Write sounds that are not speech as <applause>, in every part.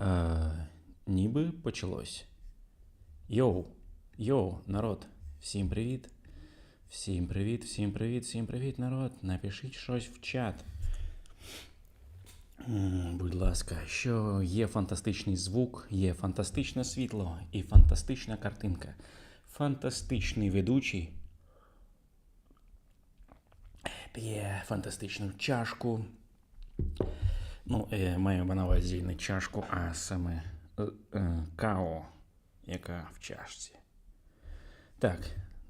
Е, Ніби почалось. Йоу, йоу, народ, всім привіт. Всім привіт, всім привіт, всім привіт, народ. Напишіть щось в чат. Будь ласка, що є фантастичний звук, є фантастичне світло і фантастична картинка. Фантастичний ведучий п'є фантастичну чашку. Ну, е, маю на увазі не чашку, а саме е, е, као, яка в чашці. Так,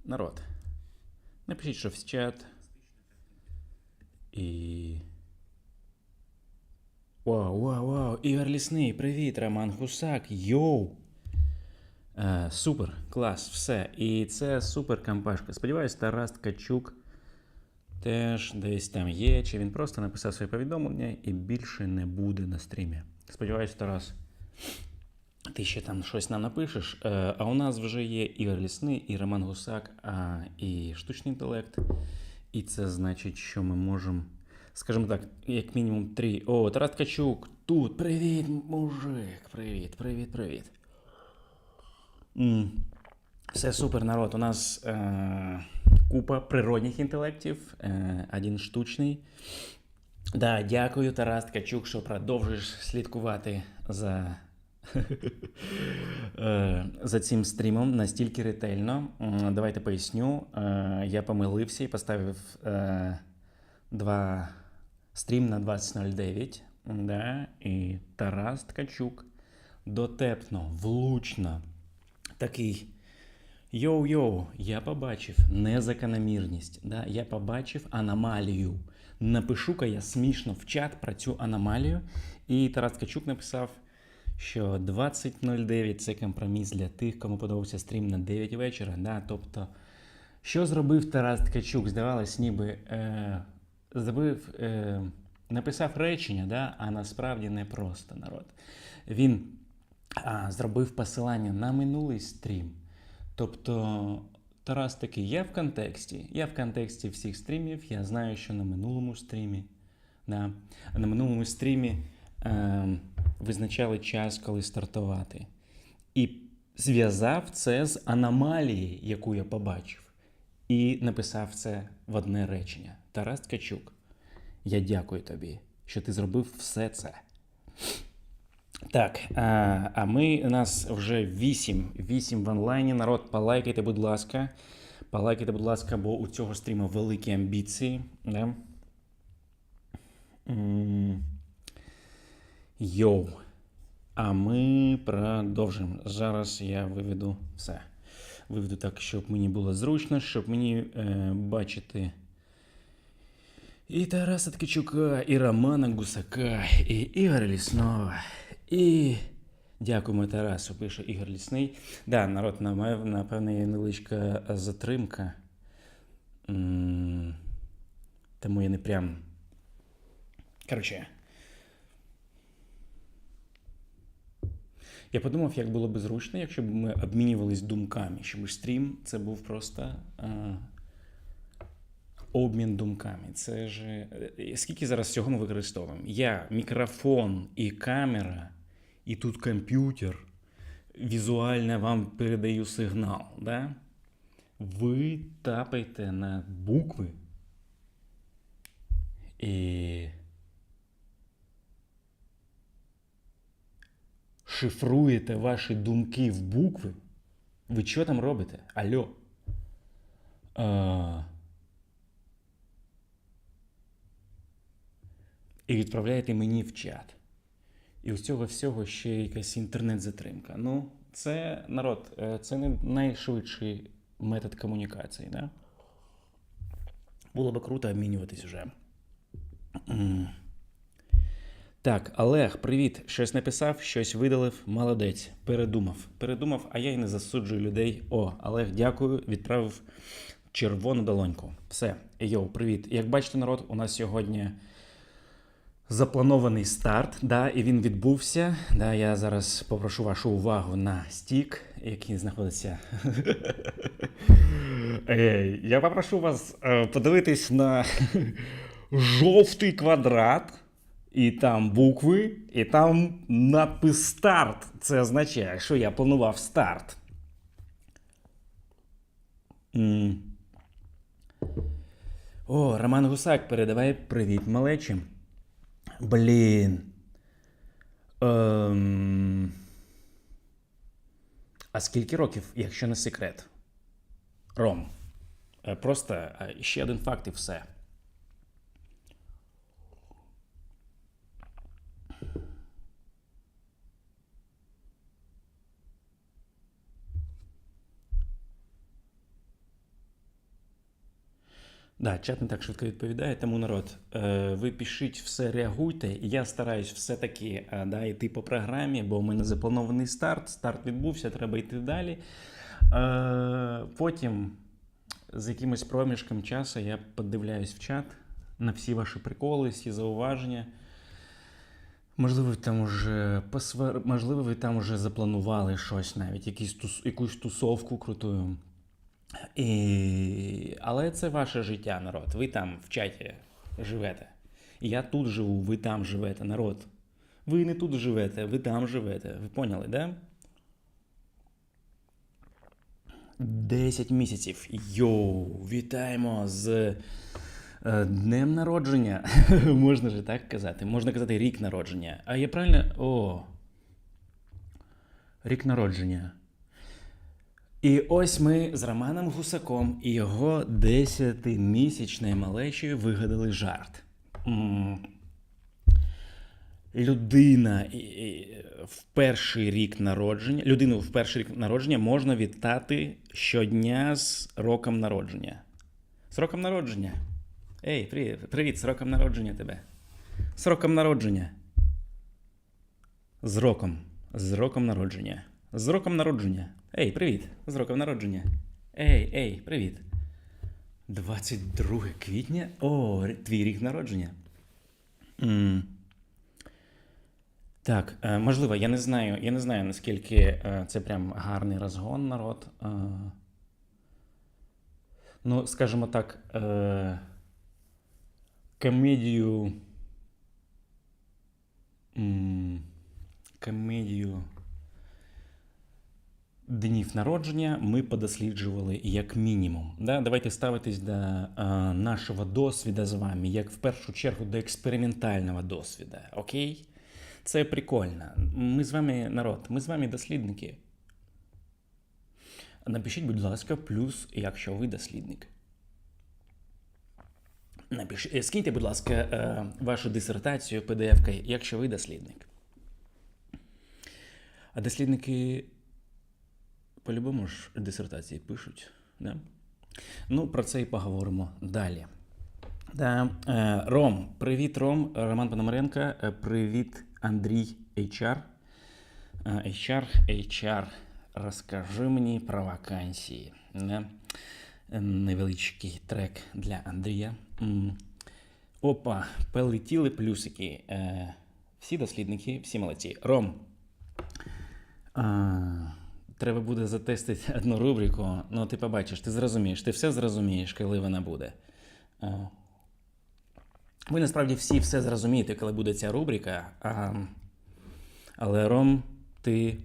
народ. Напишіть, що в чат. І. Вау, вау, вау! Ігор Лісний, привіт, Роман Гусак, йоу! Е, супер, клас, все. І це супер компашка. Сподіваюсь, Тарас Ткачук теж десь там є, чи він просто написав своє повідомлення і більше не буде на стрімі. Сподіваюсь, Тарас, ти ще там щось нам напишеш. Е, А у нас вже є Ігор Лісний, і Роман Гусак, а, і штучний інтелект. І це значить, що ми можемо, скажімо так, як мінімум три. О, Тарас Ткачук, тут. Привіт, мужик. Привіт, привіт, привіт. Все супер, народ. У нас е, купа природних інтелектів, е, один штучний. Да, дякую, Тарас Ткачук, що продовжуєш слідкувати за, <laughs> е, за цим стрімом настільки ретельно. Давайте поясню. Е, Я помилився і поставив два стрім на 20.09. Да, і Тарас Ткачук дотепно, влучно такий. Йоу-йоу, я побачив незакономірність, да? я побачив аномалію. Напишу-ка я смішно в чат про цю аномалію. І Тарас Ткачук написав, що 20.09 це компроміс для тих, кому подобався стрім на 9 вечора. Да? Тобто, що зробив Тарас Ткачук? Здавалось, ніби е, зробив, е, написав речення, да? а насправді не просто народ. Він а, зробив посилання на минулий стрім. Тобто, Тарас такий, я в контексті. Я в контексті всіх стрімів. Я знаю, що на минулому стрімі. Да, на минулому стрімі е, визначали час, коли стартувати. І зв'язав це з аномалією, яку я побачив. І написав це в одне речення. Тарас Ткачук, я дякую тобі, що ти зробив все це. Так, а, ми у нас вже 8. 8 в онлайні. Народ, полайкайте, будь ласка. Полайкайте, будь ласка, бо у цього стріму великі амбіції. Да? Йоу. А ми продовжимо. Зараз я виведу все. Виведу так, щоб мені було зручно, щоб мені е, бачити і Тараса Ткачука, і Романа Гусака, і Ігоря Лісного. І дякуємо Тарасу, пише Ігор Лісний. Да, народ, напев- напевно, є невеличка затримка. Тому я не прям. Коротше. Я подумав, як було б зручно, якщо б ми обмінювались думками, щоб стрім це був просто. е, Обмін думками. Це ж е, скільки зараз всього ми використовуємо? Я мікрофон і камера, і тут комп'ютер. Візуально вам передаю сигнал. Да? Ви тапаєте на букви і шифруєте ваші думки в букви. Ви що там робите? Алло? А... і відправляєте мені в чат. І з цього всього ще якась інтернет-затримка. Ну, це народ, е, це не найшвидший метод комунікації, да? Було би круто обмінюватись вже. Так, Олег, привіт. Щось написав, щось видалив. Молодець. Передумав. Передумав, а я й не засуджую людей. О, Олег, дякую. Відправив червону долоньку. Все. Йоу, привіт. Як бачите, народ, у нас сьогодні запланований старт, да, і він відбувся. Да, я зараз попрошу вашу увагу на стік, який знаходиться <laughs> я попрошу вас е, подивитись на <laughs> жовтий квадрат, і там букви, і там надпис старт. Це означає, що я планував старт. О, Роман Гусак передавай привіт малечі. Блін. Ем... А скільки років, якщо не секрет? Ром. Е, Просто е, ще один факт і все. Да, чат не так швидко відповідає, тому народ, е, ви пишіть все, реагуйте. Я стараюсь все-таки е, да, йти по програмі, бо у мене запланований старт. Старт відбувся, треба йти далі. Е, потім з якимось проміжком часу я подивляюсь в чат на всі ваші приколи, всі зауваження. Можливо, ви там уже посвар... можливо, ви там уже запланували щось навіть, якусь тусовку крутую. І... Але це ваше життя, народ. Ви там в чаті живете. Я тут живу, ви там живете, народ. Ви не тут живете, ви там живете. Ви поняли, да? 10 місяців. Йоу, вітаємо з е, днем народження. <laughs> Можна же так казати. Можна казати рік народження. А я правильно. О. Рік народження. І ось ми з Романом Гусаком і його 10-місячною малечею вигадали жарт. Людина в перший рік народження, людину в перший рік народження можна вітати щодня з роком народження. З роком народження. Ей, привіт, привіт, з роком народження тебе. З роком народження. З роком. З роком народження. З роком народження. Ей, привіт. З роком народження. Ей, ей, привіт. 22 квітня. О, твій рік народження. м Так, е, можливо, я не знаю, я не знаю, наскільки е, це прям гарний розгон народ. Е, ну, скажімо так, комедію. Комедію днів народження ми подосліджували як мінімум. Да? Давайте ставитись до е, нашого досвіду з вами, як в першу чергу до експериментального досвіду. Окей? Це прикольно. Ми з вами народ, ми з вами дослідники. Напишіть, будь ласка, плюс, якщо ви дослідник. Напиш... е, Скиньте, будь ласка, е, вашу дисертацію PDF, якщо ви дослідник. А дослідники по-любому ж дисертації пишуть. Да? Ну, про це і поговоримо далі. Да. Е, Ром, привіт, Ром, Роман Пономаренко, е, привіт, Андрій HR. HR, HR, розкажи мені про вакансії. Да? Е, Невеличкий трек для Андрія. Опа, полетіли плюсики. Всі дослідники, всі молодці. Ром, треба буде затестити <laughs> одну рубрику. Ну, ти побачиш, ти зрозумієш, ти все зрозумієш, коли вона буде. Ви насправді всі все зрозумієте, коли буде ця рубрика. Але Ром, ти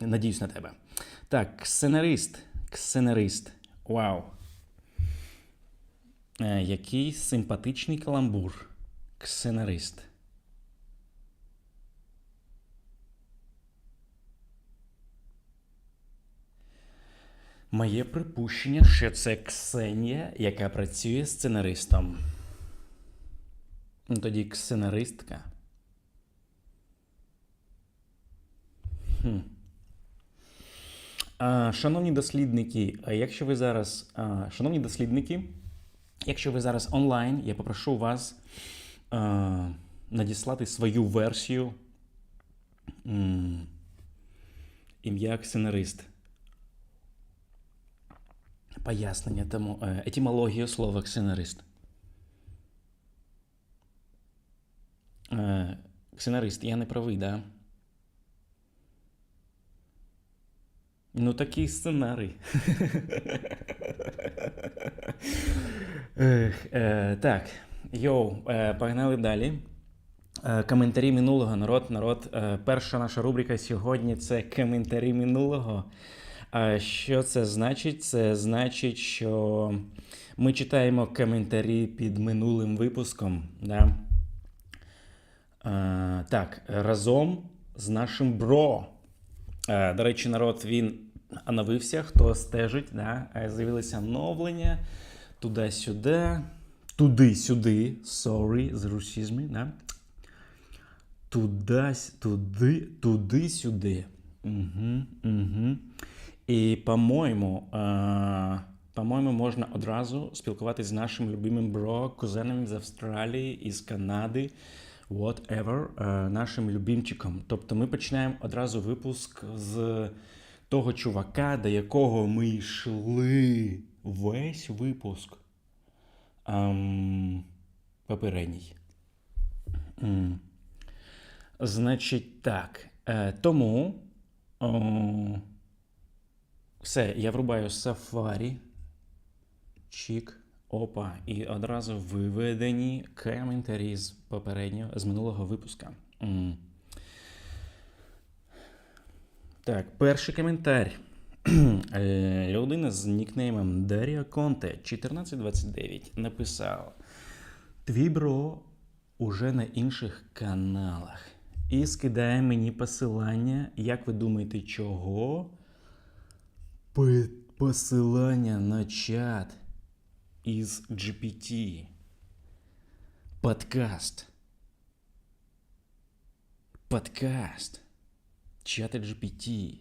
надіюсь на тебе. Так, сценарист. Сценарист. Вау. Е, який симпатичний каламбур. Сценарист. Моє припущення, що це Ксенія, яка працює сценаристом. Ну, тоді сценаристка. Хм. А, шановні дослідники, якщо ви зараз, а, шановні дослідники, якщо ви зараз онлайн, я попрошу вас а, надіслати свою версію ім'я сценарист. Пояснення тому, е, етимологію слова ксенарист. Е, Ксенарист, я не правий, да? Ну, такий сценарій. Е, так, йоу, погнали далі. Коментарі минулого, народ, народ. Перша наша рубрика сьогодні це коментарі минулого. А що це значить? Це значить, що ми читаємо коментарі під минулим випуском. Да? Е, так, разом з нашим бро. Е, До речі, народ він оновився, хто стежить, да? з'явилися оновлення туди-сюди, туди-сюди, sorry, з русізми, да? Туди, туди, туди-сюди. Угу, угу. І, по-моєму, е, по-моєму, можна одразу спілкуватися з нашим любимим бро, кузеном з Австралії, із Канади, whatever, е, нашим любимчиком. Тобто ми починаємо одразу випуск з того чувака, до якого ми йшли весь випуск. Ем, попередній. М. Значить, так. Е, тому. О, все, я врубаю Safari. Чік. Опа. І одразу виведені коментарі з попереднього, з минулого випуска. М. Так, перший коментар. <clears throat> Е, Людина з нікнеймом Дар'я Конте 1429 написав: Твій бро уже на інших каналах. І скидає мені посилання. Як ви думаєте, чого? Посилання на чат із GPT. Подкаст. Подкаст. Чата GPT.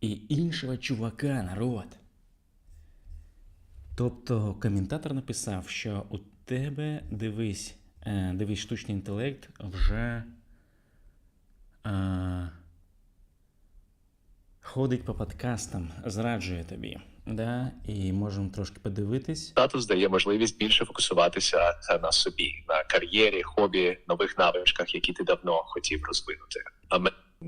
І іншого чувака, народ. Тобто коментатор написав, що у тебе дивись, е, дивись, штучний інтелект вже е, ходить по подкастам, зраджує тобі. Да? І можемо трошки подивитись. Статус дає можливість більше фокусуватися е, на собі, на кар'єрі, хобі, нових навичках, які ти давно хотів розвинути,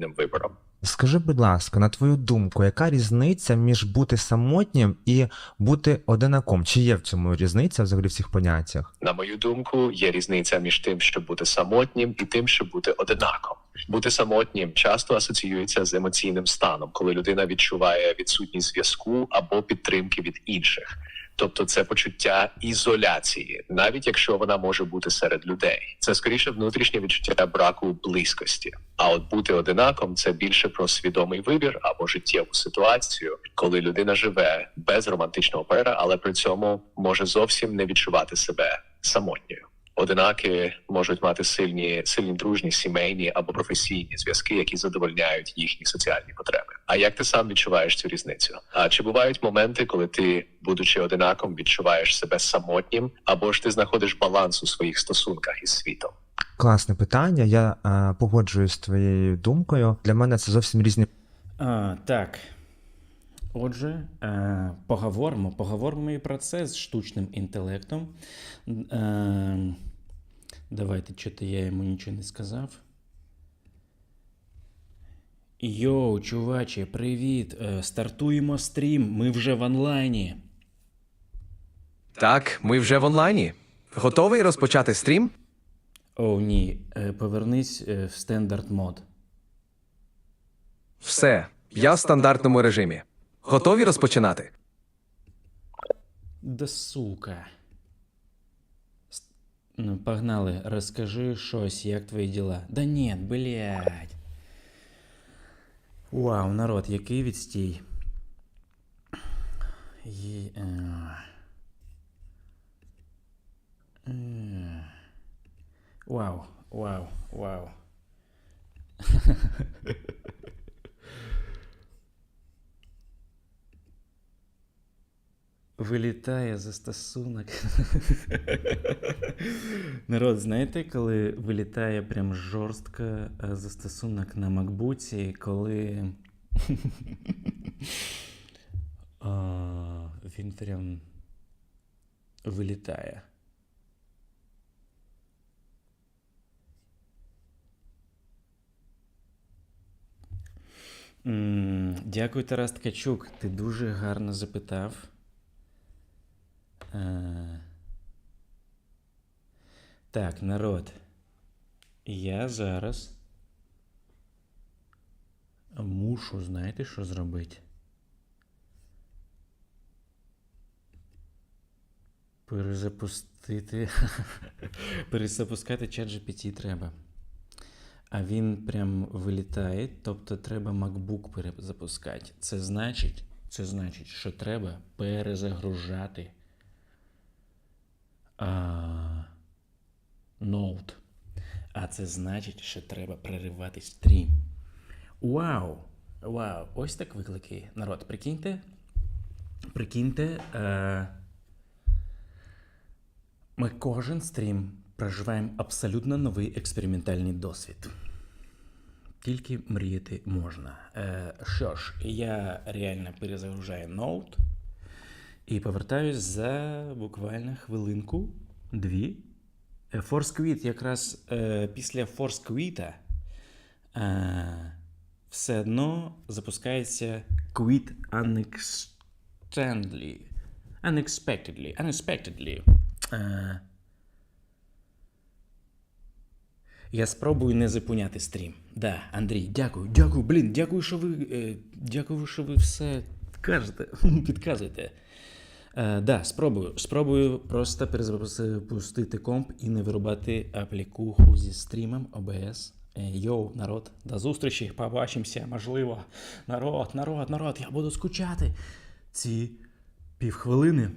а вибором. Скажи, будь ласка, на твою думку, яка різниця між бути самотнім і бути одинаком? Чи є в цьому різниця взагалі в цих поняттях? На мою думку, є різниця між тим, щоб бути самотнім, і тим, щоб бути одинаком. Бути самотнім часто асоціюється з емоційним станом, коли людина відчуває відсутність зв'язку або підтримки від інших. Тобто це почуття ізоляції, навіть якщо вона може бути серед людей. Це скоріше внутрішнє відчуття браку близькості. А от бути одинаком це більше про свідомий вибір або життєву ситуацію, коли людина живе без романтичного пера, але при цьому може зовсім не відчувати себе самотньою. Одинаки можуть мати сильні, сильні дружні, сімейні або професійні зв'язки, які задовольняють їхні соціальні потреби. А як ти сам відчуваєш цю різницю? А чи бувають моменти, коли ти, будучи одинаком, відчуваєш себе самотнім, або ж ти знаходиш баланс у своїх стосунках із світом? Класне питання. Я е, погоджуюсь з твоєю думкою. Для мене це зовсім різні А, так. Отже, е, поговоримо, поговоримо і про це з штучним інтелектом. Е, давайте, що-то я йому нічого не сказав. Йоу, чуваче, привіт! Е, стартуємо стрім, ми вже в онлайні. Так, ми вже в онлайні. Готовий розпочати стрім? О, ні, е, повернись е, в стандарт мод. Все, я в стандартному режимі. Готові розпочинати? Да сука. Ну, погнали, розкажи щось, як твої діла. Да ні, блядь. Вау, народ, який відстій. Є... е. Е. Вау, вау, вау. <laughs> Вилітає застосунок. Народ, знаєте, коли вилітає прям жорстко е, застосунок на макбуці, коли а, він прям вилітає. Дякую, Тарас Ткачук. Ти дуже гарно запитав. Е, Так, народ. Я зараз мушу, знаєте, що зробити? Перезапустити. <laughs> Перезапускати чат GPT треба. А він прям вилітає, тобто треба MacBook перезапускати. Це значить, це значить, що треба перезагружати ноут. А це значить, що треба переривати стрім. Вау! Вау! Ось так виклики. Народ, прикиньте. Прикиньте. Е, ми кожен стрім проживаємо абсолютно новий експериментальний досвід. Тільки мріяти можна. Е, що ж, я реально перезагружаю ноут і повертаюсь за буквально хвилинку, дві. Е, Force Quit якраз е, після Quit е, все одно запускається Quit unexpectedly. Unexpectedly. Unexpectedly. Е, Я спробую не зупиняти стрім. Да, Андрій, дякую, дякую, блін, дякую, що ви. Е, дякую, що ви все кажете, <laughs> підказуєте. Е, да, спробую. Спробую просто перезапустити комп і не вирубати аплікуху зі стрімом OBS. Е, Йоу, народ, до зустрічі, побачимося, можливо. Народ, народ, народ, я буду скучати ці півхвилини.